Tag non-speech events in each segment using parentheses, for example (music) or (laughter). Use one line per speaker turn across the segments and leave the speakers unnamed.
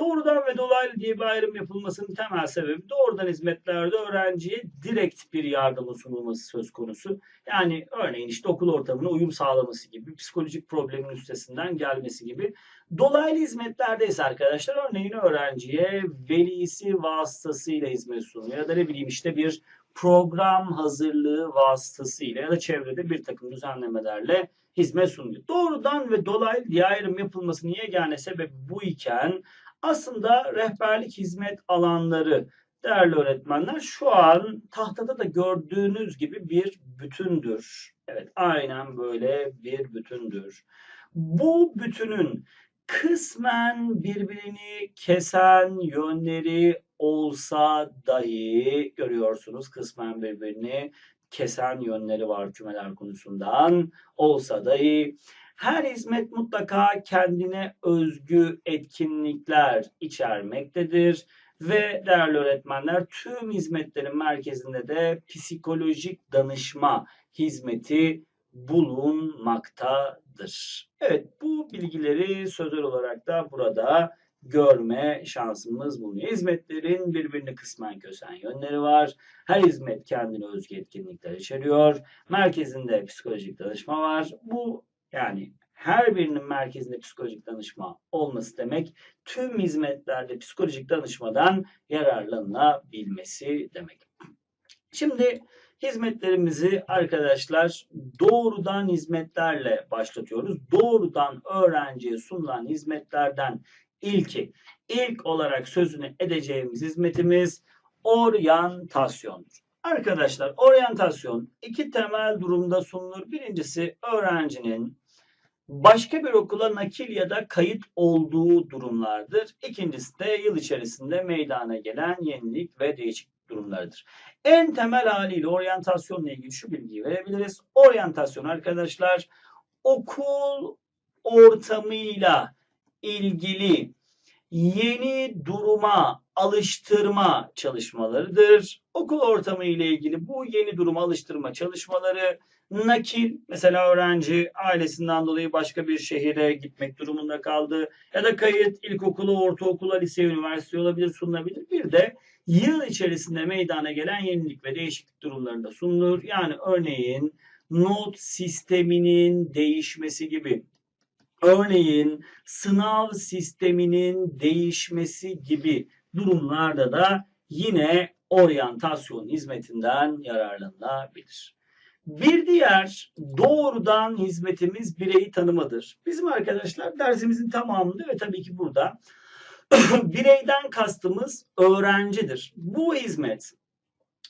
Doğrudan ve dolaylı diye bir ayrım yapılmasının temel sebebi doğrudan hizmetlerde öğrenciye direkt bir yardımın sunulması söz konusu. Yani örneğin işte okul ortamına uyum sağlaması gibi, psikolojik problemin üstesinden gelmesi gibi. Dolaylı hizmetlerde ise arkadaşlar örneğin öğrenciye velisi vasıtasıyla hizmet sunuyor ya da ne bileyim işte bir program hazırlığı vasıtasıyla ya da çevrede bir takım düzenlemelerle hizmet sunuyor. Doğrudan ve dolaylı diye ayrım yapılmasının yegane sebebi bu iken aslında rehberlik hizmet alanları değerli öğretmenler şu an tahtada da gördüğünüz gibi bir bütündür. Evet aynen böyle bir bütündür. Bu bütünün kısmen birbirini kesen yönleri olsa dahi görüyorsunuz kısmen birbirini kesen yönleri var kümeler konusundan olsa dahi her hizmet mutlaka kendine özgü etkinlikler içermektedir ve değerli öğretmenler tüm hizmetlerin merkezinde de psikolojik danışma hizmeti bulunmaktadır. Evet bu bilgileri sözel olarak da burada görme şansımız bulunuyor. Hizmetlerin birbirini kısmen kösen yönleri var. Her hizmet kendine özgü etkinlikler içeriyor. Merkezinde psikolojik danışma var. Bu yani her birinin merkezinde psikolojik danışma olması demek tüm hizmetlerde psikolojik danışmadan yararlanılabilmesi demek. Şimdi hizmetlerimizi arkadaşlar doğrudan hizmetlerle başlatıyoruz. Doğrudan öğrenciye sunulan hizmetlerden ilki, ilk olarak sözünü edeceğimiz hizmetimiz oryantasyondur. Arkadaşlar oryantasyon iki temel durumda sunulur. Birincisi öğrencinin başka bir okula nakil ya da kayıt olduğu durumlardır. İkincisi de yıl içerisinde meydana gelen yenilik ve değişiklik durumlarıdır. En temel haliyle oryantasyonla ilgili şu bilgiyi verebiliriz. Oryantasyon arkadaşlar okul ortamıyla ilgili yeni duruma alıştırma çalışmalarıdır. Okul ortamı ile ilgili bu yeni duruma alıştırma çalışmaları nakil mesela öğrenci ailesinden dolayı başka bir şehire gitmek durumunda kaldı ya da kayıt ilkokulu, ortaokula, lise, üniversite olabilir sunulabilir. Bir de yıl içerisinde meydana gelen yenilik ve değişiklik durumlarında sunulur. Yani örneğin not sisteminin değişmesi gibi örneğin sınav sisteminin değişmesi gibi durumlarda da yine oryantasyon hizmetinden yararlanılabilir. Bir diğer doğrudan hizmetimiz bireyi tanımadır. Bizim arkadaşlar dersimizin tamamında ve tabii ki burada (clears throat) bireyden kastımız öğrencidir. Bu hizmet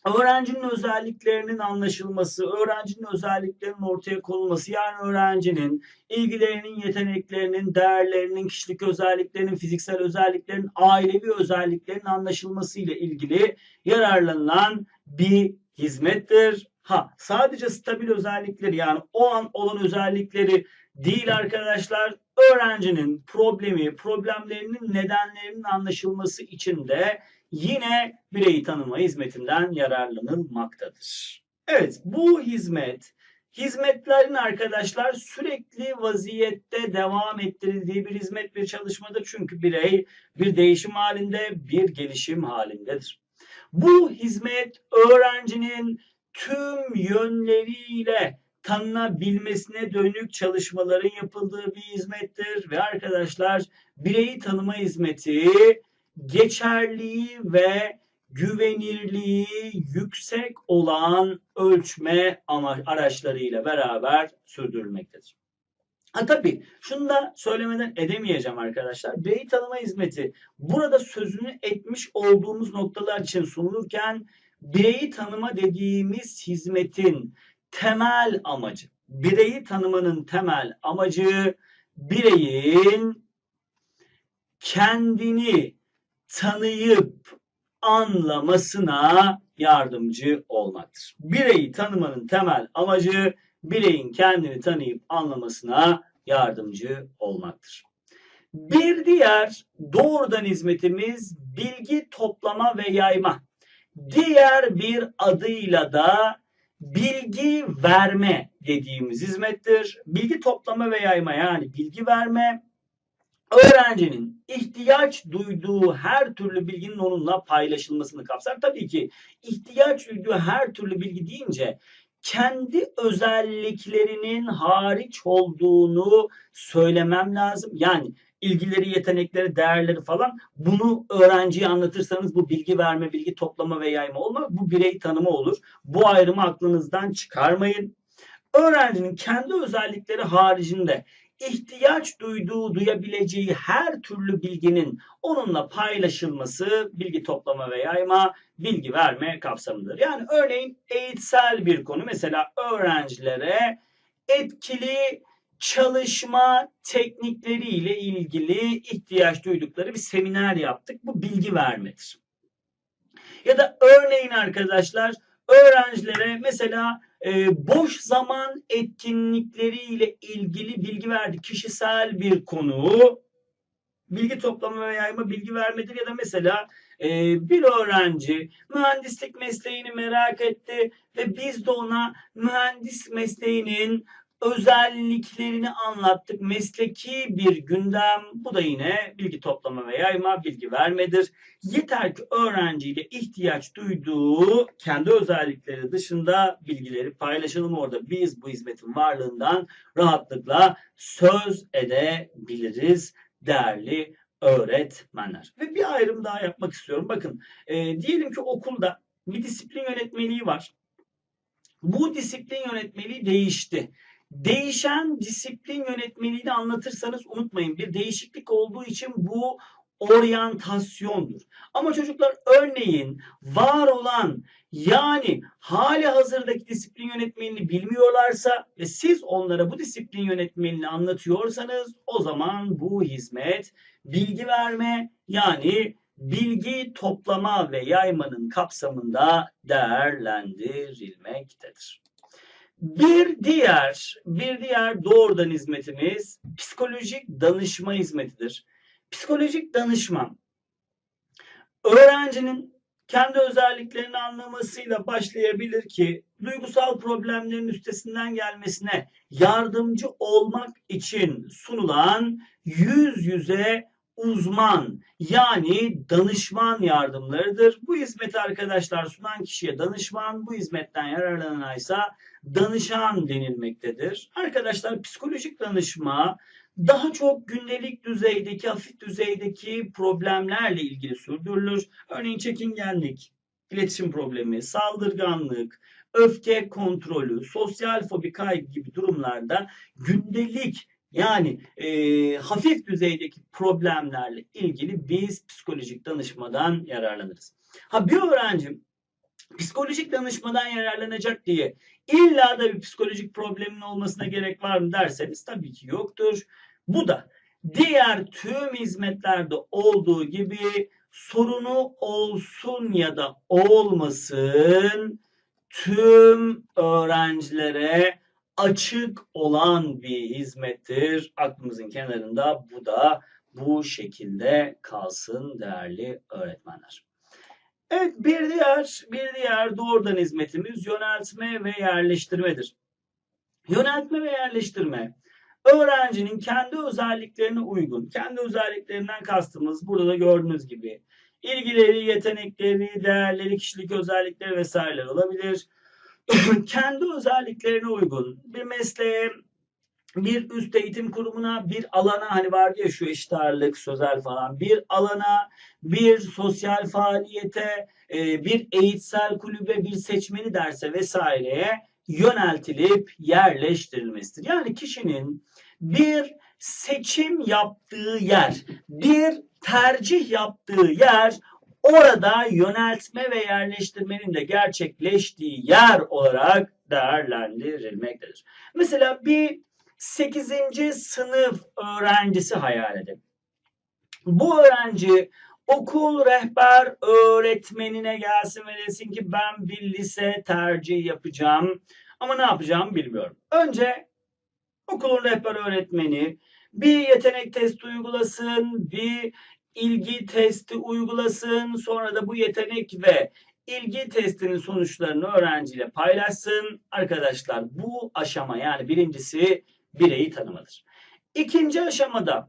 öğrencinin özelliklerinin anlaşılması, öğrencinin özelliklerinin ortaya konulması, yani öğrencinin ilgilerinin, yeteneklerinin, değerlerinin, kişilik özelliklerinin, fiziksel özelliklerinin, ailevi özelliklerinin anlaşılması ile ilgili yararlanılan bir hizmettir. Ha sadece stabil özellikleri yani o an olan özellikleri değil arkadaşlar öğrencinin problemi, problemlerinin nedenlerinin anlaşılması için de yine bireyi tanıma hizmetinden yararlanılmaktadır. Evet bu hizmet hizmetlerin arkadaşlar sürekli vaziyette devam ettirildiği bir hizmet bir çalışmadır. Çünkü birey bir değişim halinde bir gelişim halindedir. Bu hizmet öğrencinin tüm yönleriyle tanınabilmesine dönük çalışmaların yapıldığı bir hizmettir ve arkadaşlar bireyi tanıma hizmeti geçerliği ve güvenirliği yüksek olan ölçme araçlarıyla beraber sürdürülmektedir. Ha tabii şunu da söylemeden edemeyeceğim arkadaşlar. Birey tanıma hizmeti burada sözünü etmiş olduğumuz noktalar için sunulurken bireyi tanıma dediğimiz hizmetin temel amacı, bireyi tanımanın temel amacı bireyin kendini tanıyıp anlamasına yardımcı olmaktır. Bireyi tanımanın temel amacı bireyin kendini tanıyıp anlamasına yardımcı olmaktır. Bir diğer doğrudan hizmetimiz bilgi toplama ve yayma. Diğer bir adıyla da bilgi verme dediğimiz hizmettir. Bilgi toplama ve yayma yani bilgi verme öğrencinin ihtiyaç duyduğu her türlü bilginin onunla paylaşılmasını kapsar. Tabii ki ihtiyaç duyduğu her türlü bilgi deyince kendi özelliklerinin hariç olduğunu söylemem lazım. Yani ilgileri, yetenekleri, değerleri falan bunu öğrenciye anlatırsanız bu bilgi verme, bilgi toplama ve yayma olmaz. Bu birey tanımı olur. Bu ayrımı aklınızdan çıkarmayın. Öğrencinin kendi özellikleri haricinde ihtiyaç duyduğu, duyabileceği her türlü bilginin onunla paylaşılması bilgi toplama ve yayma, bilgi verme kapsamıdır. Yani örneğin eğitsel bir konu mesela öğrencilere etkili çalışma teknikleri ile ilgili ihtiyaç duydukları bir seminer yaptık. Bu bilgi vermedir. Ya da örneğin arkadaşlar öğrencilere mesela e, boş zaman etkinlikleri ile ilgili bilgi verdi. Kişisel bir konu bilgi toplama ve yayma bilgi vermedir ya da mesela e, bir öğrenci mühendislik mesleğini merak etti ve biz de ona mühendis mesleğinin özelliklerini anlattık. Mesleki bir gündem. Bu da yine bilgi toplama ve yayma, bilgi vermedir. Yeter ki öğrenciyle ihtiyaç duyduğu kendi özellikleri dışında bilgileri paylaşalım orada. Biz bu hizmetin varlığından rahatlıkla söz edebiliriz değerli öğretmenler. Ve bir ayrım daha yapmak istiyorum. Bakın e, diyelim ki okulda bir disiplin yönetmeliği var. Bu disiplin yönetmeliği değişti. Değişen disiplin yönetmeliğini anlatırsanız unutmayın bir değişiklik olduğu için bu oryantasyondur. Ama çocuklar örneğin var olan yani hali hazırdaki disiplin yönetmenini bilmiyorlarsa ve siz onlara bu disiplin yönetmenini anlatıyorsanız o zaman bu hizmet bilgi verme yani bilgi toplama ve yaymanın kapsamında değerlendirilmektedir. Bir diğer bir diğer doğrudan hizmetimiz psikolojik danışma hizmetidir. Psikolojik danışma öğrencinin kendi özelliklerini anlamasıyla başlayabilir ki duygusal problemlerin üstesinden gelmesine yardımcı olmak için sunulan yüz yüze uzman yani danışman yardımlarıdır. Bu hizmeti arkadaşlar sunan kişiye danışman, bu hizmetten yararlanan ise danışan denilmektedir. Arkadaşlar psikolojik danışma daha çok gündelik düzeydeki, hafif düzeydeki problemlerle ilgili sürdürülür. Örneğin çekingenlik, iletişim problemi, saldırganlık, öfke kontrolü, sosyal fobi kaygı gibi durumlarda gündelik yani e, hafif düzeydeki problemlerle ilgili biz psikolojik danışmadan yararlanırız. Ha bir öğrencim psikolojik danışmadan yararlanacak diye illa da bir psikolojik problemin olmasına gerek var mı derseniz tabii ki yoktur. Bu da diğer tüm hizmetlerde olduğu gibi sorunu olsun ya da olmasın tüm öğrencilere açık olan bir hizmettir. Aklımızın kenarında bu da bu şekilde kalsın değerli öğretmenler. Evet bir diğer bir diğer doğrudan hizmetimiz yöneltme ve yerleştirmedir. Yöneltme ve yerleştirme öğrencinin kendi özelliklerine uygun, kendi özelliklerinden kastımız burada da gördüğünüz gibi ilgileri, yetenekleri, değerleri, kişilik özellikleri vesaire olabilir. (clears throat) kendi özelliklerine uygun bir mesleğe, bir üst eğitim kurumuna, bir alana hani var ya şu eşit ağırlık, sözel falan bir alana, bir sosyal faaliyete, e, bir eğitsel kulübe, bir seçmeni derse vesaireye yöneltilip yerleştirilmesidir. Yani kişinin bir seçim yaptığı yer, bir tercih yaptığı yer orada yöneltme ve yerleştirmenin de gerçekleştiği yer olarak değerlendirilmektedir. Mesela bir 8. sınıf öğrencisi hayal edin. Bu öğrenci okul rehber öğretmenine gelsin ve desin ki ben bir lise tercih yapacağım ama ne yapacağımı bilmiyorum. Önce okulun rehber öğretmeni bir yetenek testi uygulasın, bir ilgi testi uygulasın. Sonra da bu yetenek ve ilgi testinin sonuçlarını öğrenciyle paylaşsın. Arkadaşlar bu aşama yani birincisi bireyi tanımadır. İkinci aşamada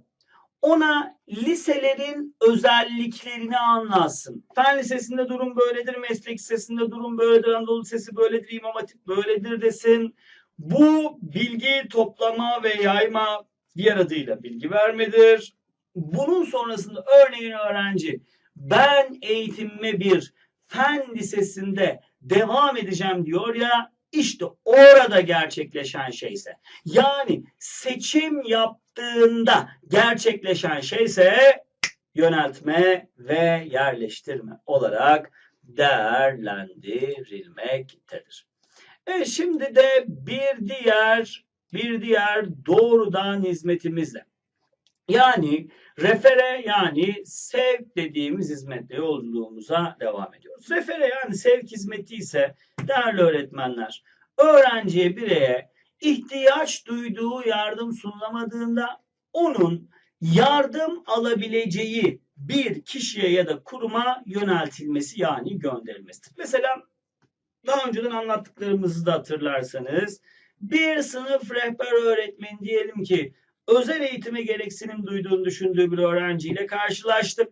ona liselerin özelliklerini anlatsın. Fen lisesinde durum böyledir, meslek lisesinde durum böyledir, Anadolu Lisesi böyledir, İmam Hatip böyledir desin. Bu bilgi toplama ve yayma diğer adıyla bilgi vermedir. Bunun sonrasında örneğin öğrenci ben eğitimime bir fen lisesinde devam edeceğim diyor ya işte orada gerçekleşen şeyse yani seçim yaptığında gerçekleşen şeyse yöneltme ve yerleştirme olarak değerlendirilmektedir. Evet şimdi de bir diğer bir diğer doğrudan hizmetimizle yani refere yani sevk dediğimiz hizmetle yolculuğumuza devam ediyoruz. Refere yani sevk hizmeti ise değerli öğretmenler öğrenciye bireye ihtiyaç duyduğu yardım sunulamadığında onun yardım alabileceği bir kişiye ya da kuruma yöneltilmesi yani gönderilmesidir. Mesela daha önceden anlattıklarımızı da hatırlarsanız bir sınıf rehber öğretmeni diyelim ki özel eğitime gereksinim duyduğunu düşündüğü bir öğrenciyle karşılaştım.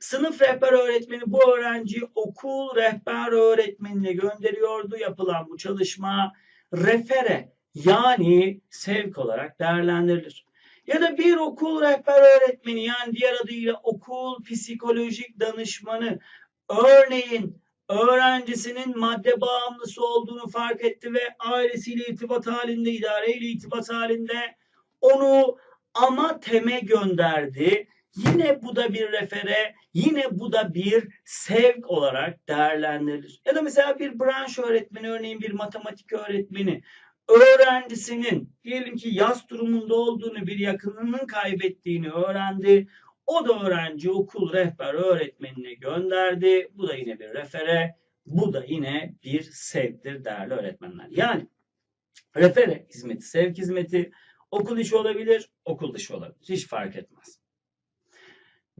Sınıf rehber öğretmeni bu öğrenciyi okul rehber öğretmenine gönderiyordu. Yapılan bu çalışma refere yani sevk olarak değerlendirilir. Ya da bir okul rehber öğretmeni yani diğer adıyla okul psikolojik danışmanı örneğin öğrencisinin madde bağımlısı olduğunu fark etti ve ailesiyle irtibat halinde, idareyle irtibat halinde onu ama teme gönderdi. Yine bu da bir refere, yine bu da bir sevk olarak değerlendirilir. Ya da mesela bir branş öğretmeni, örneğin bir matematik öğretmeni, öğrencisinin diyelim ki yaz durumunda olduğunu, bir yakınının kaybettiğini öğrendi. O da öğrenci okul rehber öğretmenine gönderdi. Bu da yine bir refere. Bu da yine bir sevktir değerli öğretmenler. Yani refere hizmeti, sevk hizmeti okul içi olabilir, okul dışı olabilir. Hiç fark etmez.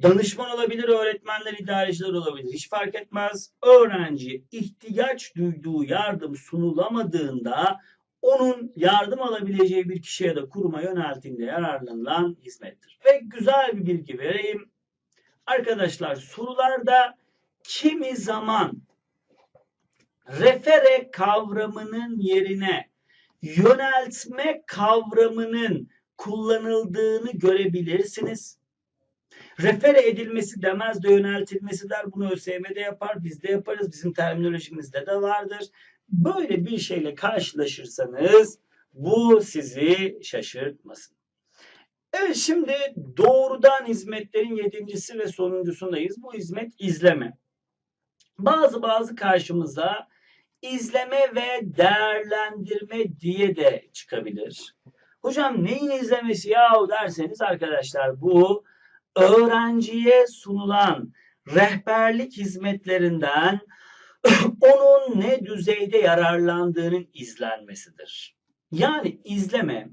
Danışman olabilir, öğretmenler, idareciler olabilir. Hiç fark etmez. Öğrenci ihtiyaç duyduğu yardım sunulamadığında onun yardım alabileceği bir kişiye de kuruma yöneltiğinde yararlanılan hizmettir. Ve güzel bir bilgi vereyim. Arkadaşlar sorularda kimi zaman refere kavramının yerine yöneltme kavramının kullanıldığını görebilirsiniz. Refere edilmesi demez de yöneltilmesi der. Bunu ÖSYM'de yapar, biz de yaparız. Bizim terminolojimizde de vardır. Böyle bir şeyle karşılaşırsanız bu sizi şaşırtmasın. Evet şimdi doğrudan hizmetlerin yedincisi ve sonuncusundayız. Bu hizmet izleme. Bazı bazı karşımıza izleme ve değerlendirme diye de çıkabilir. Hocam neyin izlemesi yahu derseniz arkadaşlar bu öğrenciye sunulan rehberlik hizmetlerinden (coughs) onun ne düzeyde yararlandığının izlenmesidir. Yani izleme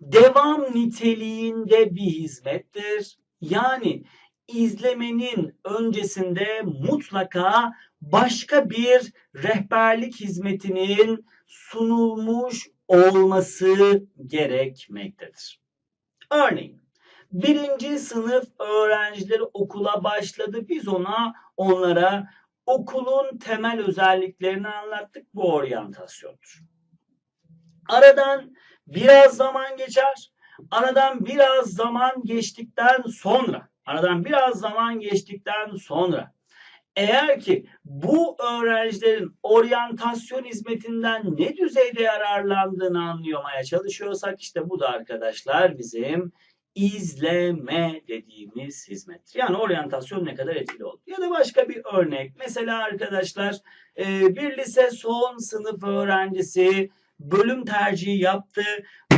devam niteliğinde bir hizmettir. Yani izlemenin öncesinde mutlaka başka bir rehberlik hizmetinin sunulmuş olması gerekmektedir. Örneğin birinci sınıf öğrencileri okula başladı. Biz ona onlara okulun temel özelliklerini anlattık. Bu oryantasyondur. Aradan biraz zaman geçer. Aradan biraz zaman geçtikten sonra, aradan biraz zaman geçtikten sonra eğer ki bu öğrencilerin oryantasyon hizmetinden ne düzeyde yararlandığını anlayamaya çalışıyorsak işte bu da arkadaşlar bizim izleme dediğimiz hizmet. Yani oryantasyon ne kadar etkili oldu. Ya da başka bir örnek. Mesela arkadaşlar e, bir lise son sınıf öğrencisi bölüm tercihi yaptı.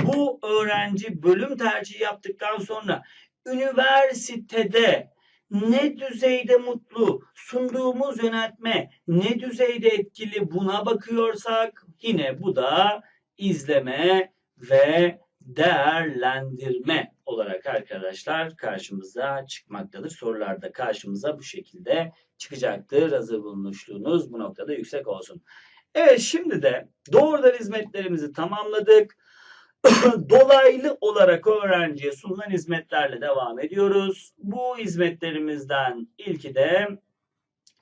Bu öğrenci bölüm tercihi yaptıktan sonra üniversitede ne düzeyde mutlu, sunduğumuz yönetme ne düzeyde etkili buna bakıyorsak yine bu da izleme ve değerlendirme olarak arkadaşlar karşımıza çıkmaktadır. Sorularda karşımıza bu şekilde çıkacaktır. Hazır bulunuşluğunuz bu noktada yüksek olsun. Evet şimdi de doğrudan hizmetlerimizi tamamladık. (clears throat) dolaylı olarak öğrenciye sunulan hizmetlerle devam ediyoruz. Bu hizmetlerimizden ilki de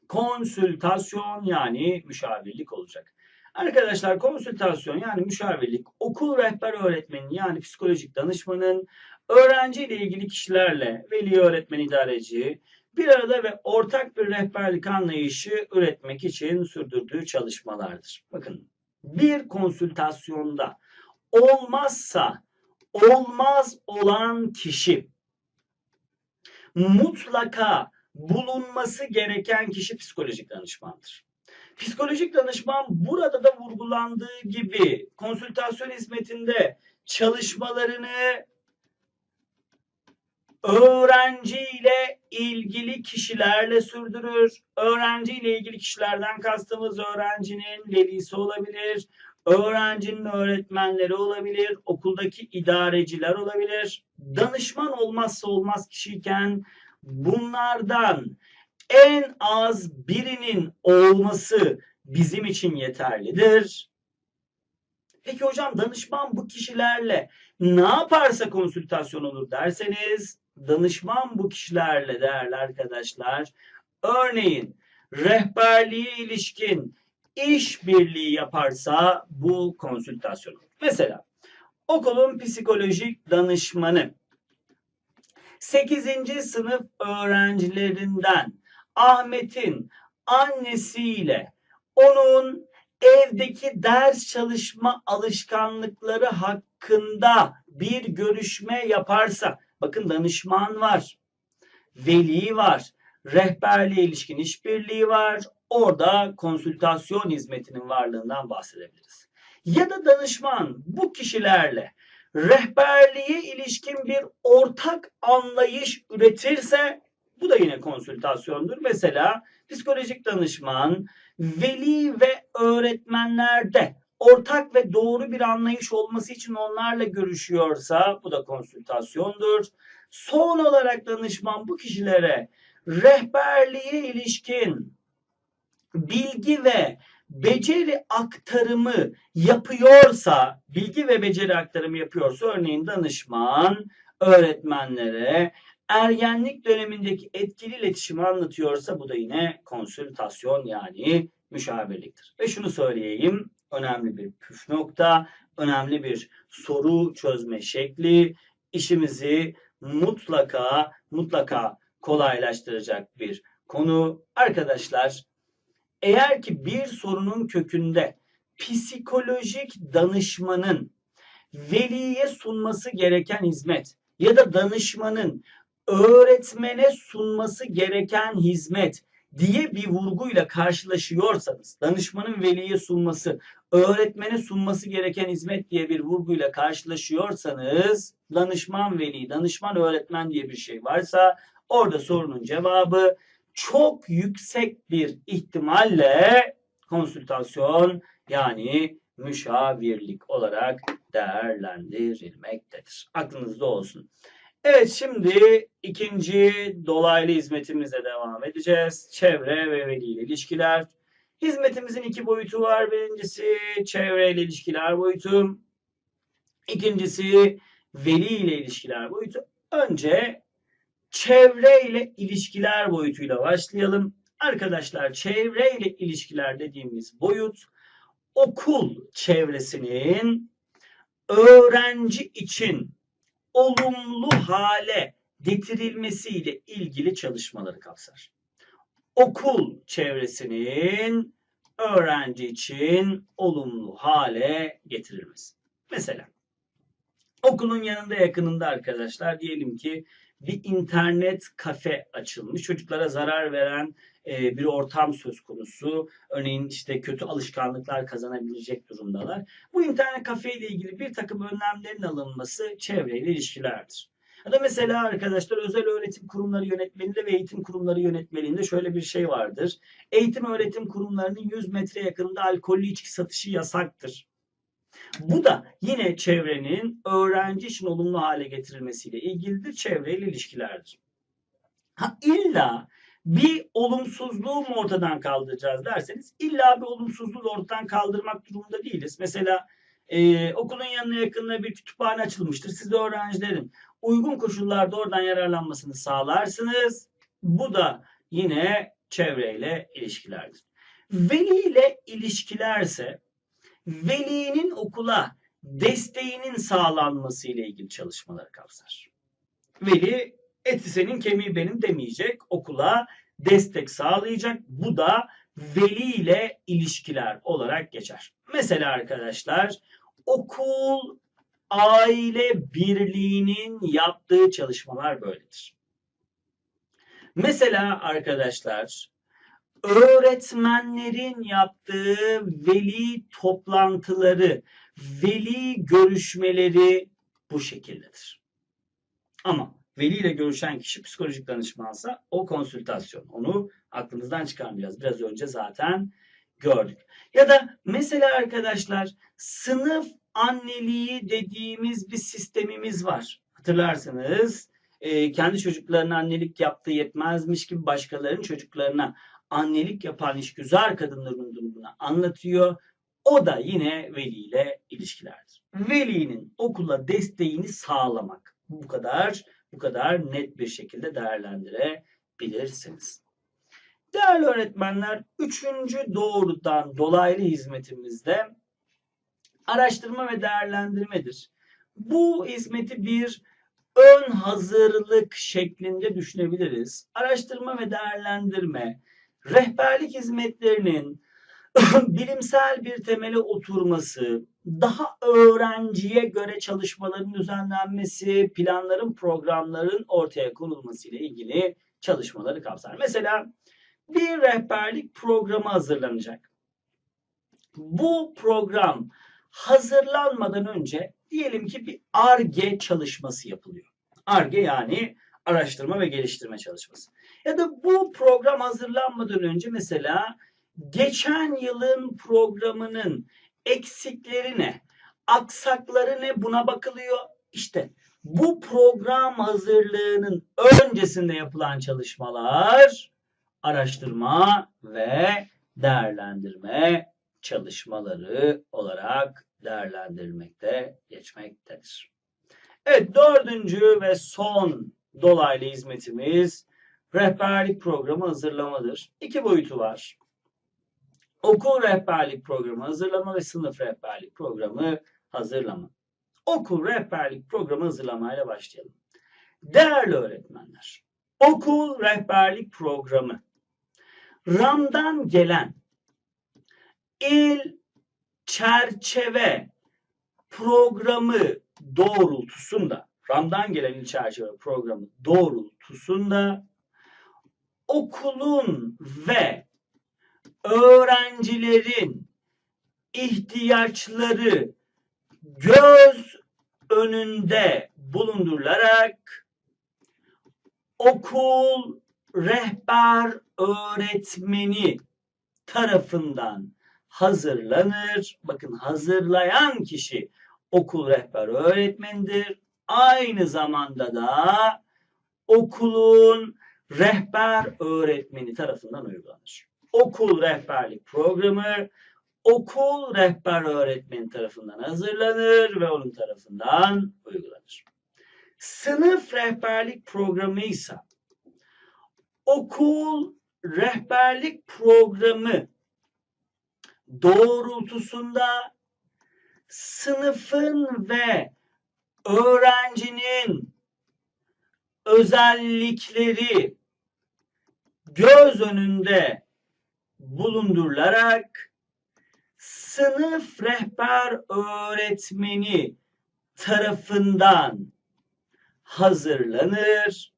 konsültasyon yani müşavirlik olacak. Arkadaşlar konsültasyon yani müşavirlik okul rehber öğretmeni yani psikolojik danışmanın öğrenci ile ilgili kişilerle veli öğretmen idareci bir arada ve ortak bir rehberlik anlayışı üretmek için sürdürdüğü çalışmalardır. Bakın bir konsültasyonda olmazsa olmaz olan kişi mutlaka bulunması gereken kişi psikolojik danışmandır. Psikolojik danışman burada da vurgulandığı gibi konsültasyon hizmetinde çalışmalarını öğrenciyle ilgili kişilerle sürdürür. Öğrenciyle ilgili kişilerden kastımız öğrencinin velisi olabilir, öğrencinin öğretmenleri olabilir, okuldaki idareciler olabilir. Danışman olmazsa olmaz kişiyken bunlardan en az birinin olması bizim için yeterlidir. Peki hocam danışman bu kişilerle ne yaparsa konsültasyon olur derseniz danışman bu kişilerle değerli arkadaşlar örneğin rehberliğe ilişkin işbirliği yaparsa bu konsültasyon. Mesela okulun psikolojik danışmanı 8. sınıf öğrencilerinden Ahmet'in annesiyle onun evdeki ders çalışma alışkanlıkları hakkında bir görüşme yaparsa bakın danışman var, veli var, rehberliğe ilişkin işbirliği var. Orada konsültasyon hizmetinin varlığından bahsedebiliriz. Ya da danışman bu kişilerle rehberliğe ilişkin bir ortak anlayış üretirse bu da yine konsültasyondur. Mesela psikolojik danışman, veli ve öğretmenlerde ortak ve doğru bir anlayış olması için onlarla görüşüyorsa bu da konsültasyondur. Son olarak danışman bu kişilere rehberliğe ilişkin bilgi ve beceri aktarımı yapıyorsa, bilgi ve beceri aktarımı yapıyorsa örneğin danışman öğretmenlere ergenlik dönemindeki etkili iletişimi anlatıyorsa bu da yine konsültasyon yani müşavirliktir. Ve şunu söyleyeyim, önemli bir püf nokta, önemli bir soru çözme şekli işimizi mutlaka mutlaka kolaylaştıracak bir konu. Arkadaşlar eğer ki bir sorunun kökünde psikolojik danışmanın veliye sunması gereken hizmet ya da danışmanın öğretmene sunması gereken hizmet diye bir vurguyla karşılaşıyorsanız, danışmanın veliye sunması, öğretmene sunması gereken hizmet diye bir vurguyla karşılaşıyorsanız, danışman veli, danışman öğretmen diye bir şey varsa orada sorunun cevabı çok yüksek bir ihtimalle konsültasyon yani müşavirlik olarak değerlendirilmektedir. Aklınızda olsun. Evet şimdi ikinci dolaylı hizmetimize devam edeceğiz. Çevre ve veli ile ilişkiler. Hizmetimizin iki boyutu var. Birincisi çevre ile ilişkiler boyutu. İkincisi veli ile ilişkiler boyutu. Önce çevre ile ilişkiler boyutuyla başlayalım. Arkadaşlar çevre ile ilişkiler dediğimiz boyut okul çevresinin öğrenci için olumlu hale getirilmesiyle ilgili çalışmaları kapsar. Okul çevresinin öğrenci için olumlu hale getirilmesi. Mesela okulun yanında yakınında arkadaşlar diyelim ki bir internet kafe açılmış. Çocuklara zarar veren e, bir ortam söz konusu. Örneğin işte kötü alışkanlıklar kazanabilecek durumdalar. Bu internet kafe ile ilgili bir takım önlemlerin alınması çevreyle ilişkilerdir. Ya da mesela arkadaşlar özel öğretim kurumları yönetmeliğinde ve eğitim kurumları yönetmeliğinde şöyle bir şey vardır. Eğitim öğretim kurumlarının 100 metre yakınında alkollü içki satışı yasaktır. Bu da yine çevrenin öğrenci için olumlu hale getirilmesiyle ilgilidir. Çevreyle ilişkilerdir. Ha illa bir olumsuzluğu mu ortadan kaldıracağız derseniz illa bir olumsuzluğu ortadan kaldırmak durumunda değiliz. Mesela Ee, okulun yanına yakında bir kütüphane açılmıştır. Siz de öğrencilerin uygun koşullarda oradan yararlanmasını sağlarsınız. Bu da yine çevreyle ilişkilerdir. Veli ile ilişkilerse velinin okula desteğinin sağlanması ile ilgili çalışmaları kapsar. Veli eti senin kemiği benim demeyecek. Okula destek sağlayacak. Bu da veli ile ilişkiler olarak geçer. Mesela arkadaşlar okul aile birliğinin yaptığı çalışmalar böyledir. Mesela arkadaşlar öğretmenlerin yaptığı veli toplantıları, veli görüşmeleri bu şekildedir. Ama veli ile görüşen kişi psikolojik danışmansa o konsültasyon. Onu aklımızdan çıkarmayacağız. Biraz önce zaten gördük. Ya da mesela arkadaşlar sınıf anneliği dediğimiz bir sistemimiz var. Hatırlarsınız e, kendi çocuklarına annelik yaptığı yetmezmiş gibi başkalarının çocuklarına annelik yapan işgüzar kadınların durumunu anlatıyor. O da yine veliyle ilişkilerdir. Velinin okula desteğini sağlamak. Bu kadar bu kadar net bir şekilde değerlendirebilirsiniz. Değerli öğretmenler, üçüncü doğrudan dolaylı hizmetimizde araştırma ve değerlendirmedir. Bu hizmeti bir ön hazırlık şeklinde düşünebiliriz. Araştırma ve değerlendirme, rehberlik hizmetlerinin (clears throat) bilimsel bir temele oturması, daha öğrenciye göre çalışmaların düzenlenmesi, planların, programların ortaya konulması ile ilgili çalışmaları kapsar. Mesela bir rehberlik programı hazırlanacak. Bu program hazırlanmadan önce diyelim ki bir ARGE çalışması yapılıyor. ARGE yani araştırma ve geliştirme çalışması. Ya da bu program hazırlanmadan önce mesela geçen yılın programının eksikleri ne, aksakları ne buna bakılıyor. İşte bu program hazırlığının öncesinde yapılan çalışmalar araştırma ve değerlendirme çalışmaları olarak değerlendirilmekte geçmektedir. Evet dördüncü ve son dolaylı hizmetimiz rehberlik programı hazırlamadır. İki boyutu var. Okul rehberlik programı hazırlama ve sınıf rehberlik programı hazırlama. Okul rehberlik programı hazırlamayla başlayalım. Değerli öğretmenler, okul rehberlik programı RAM'dan gelen il çerçeve programı doğrultusunda RAM'dan gelen il çerçeve programı doğrultusunda okulun ve öğrencilerin ihtiyaçları göz önünde bulundurularak okul rehber öğretmeni tarafından hazırlanır. Bakın hazırlayan kişi okul rehber öğretmenidir. Aynı zamanda da okulun rehber öğretmeni tarafından uygulanır. Okul rehberlik programı okul rehber öğretmeni tarafından hazırlanır ve onun tarafından uygulanır. Sınıf rehberlik programı ise okul rehberlik programı doğrultusunda sınıfın ve öğrencinin özellikleri göz önünde bulundurularak sınıf rehber öğretmeni tarafından hazırlanır.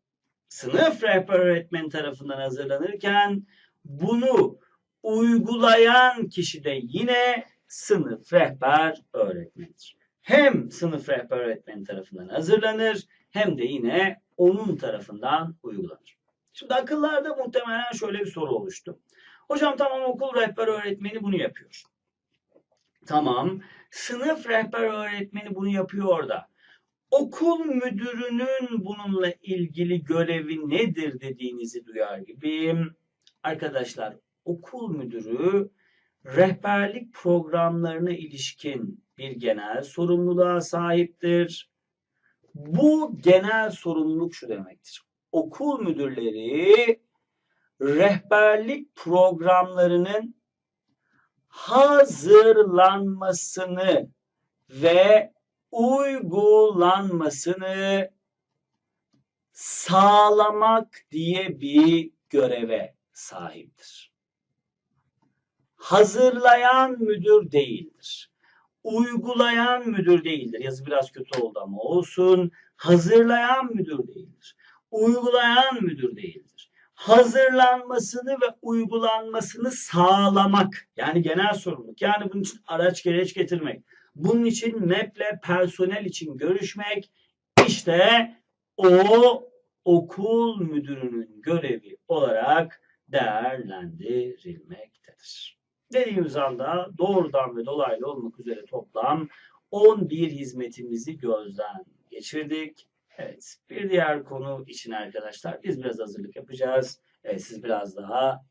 Sınıf rehber öğretmeni tarafından hazırlanırken bunu uygulayan kişi de yine sınıf rehber öğretmenidir. Hem sınıf rehber öğretmeni tarafından hazırlanır hem de yine onun tarafından uygulanır. Şimdi akıllarda muhtemelen şöyle bir soru oluştu. Hocam tamam okul rehber öğretmeni bunu yapıyor. Tamam sınıf rehber öğretmeni bunu yapıyor da okul müdürünün bununla ilgili görevi nedir dediğinizi duyar gibiyim. Arkadaşlar okul müdürü rehberlik programlarına ilişkin bir genel sorumluluğa sahiptir. Bu genel sorumluluk şu demektir. Okul müdürleri rehberlik programlarının hazırlanmasını ve uygulanmasını sağlamak diye bir göreve sahiptir. Hazırlayan müdür değildir. Uygulayan müdür değildir. Yazı biraz kötü oldu ama olsun. Hazırlayan müdür değildir. Uygulayan müdür değildir. Hazırlanmasını ve uygulanmasını sağlamak. Yani genel sorumluluk. Yani bunun için araç gereç getirmek. Bunun için MEP'le personel için görüşmek. İşte o okul müdürünün görevi olarak değerlendirilmektedir. Dediğimiz anda doğrudan ve dolaylı olmak üzere toplam 11 hizmetimizi gözden geçirdik. Evet, bir diğer konu için arkadaşlar biz biraz hazırlık yapacağız. Evet, siz biraz daha